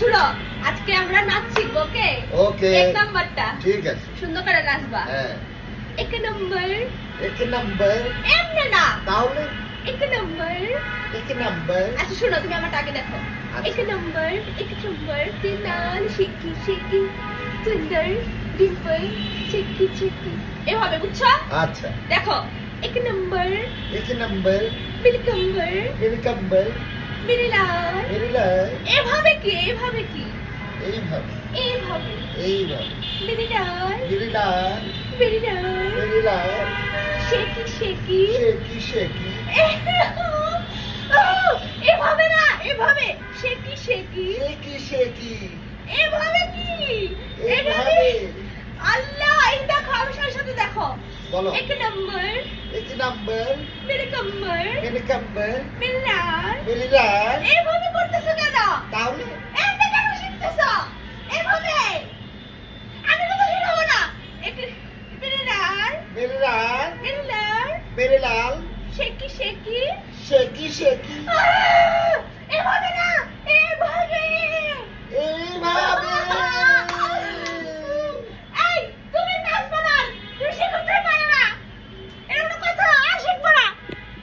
আজকে আমরা নাচ শিখব ওকে? ওকে। এক নাম্বারটা। ঠিক আছে। সুন্দর করে নাচবা। হ্যাঁ। এক নম্বর। এক নাম্বার। এমনে না। তাহলে? এক নম্বর। এক নাম্বার। আচ্ছা শোনো তুমি আমার আগে দেখো। আচ্ছা। এক নম্বর এক নম্বর তিনাল শিকি শিকি সুন্দর ডিম্পল চিকি চিকি এভাবে বুঝছ? আচ্ছা। দেখো এক নম্বর। এক নাম্বার। মিলকম্বর মিলিলাল মেরিলাল এভাবে কি এভাবে কি? এইভাবে। এইভাবে। এইভাবে। মিলিলাল মেরিলাল মিলিলাল মেরিলাল শেকি শেকি শেকি শেকি এভাবে না এভাবে। শেকি শেকি শেকি শেকি এভাবে কি? এইভাবে আল্লাহ এই দেখো আমার সাথে দেখো। বলো। এক নম্বর এক নাম্বার মেরে কম্বর এভাবে করতেছো কেন তাহলে এমনি কেন শিখতেছো এভাবে আমি তো শিখাবো না এক মিলার মেরিলাল মিলার মেরিলাল শেকি শেকি শেকি শেকি আহ!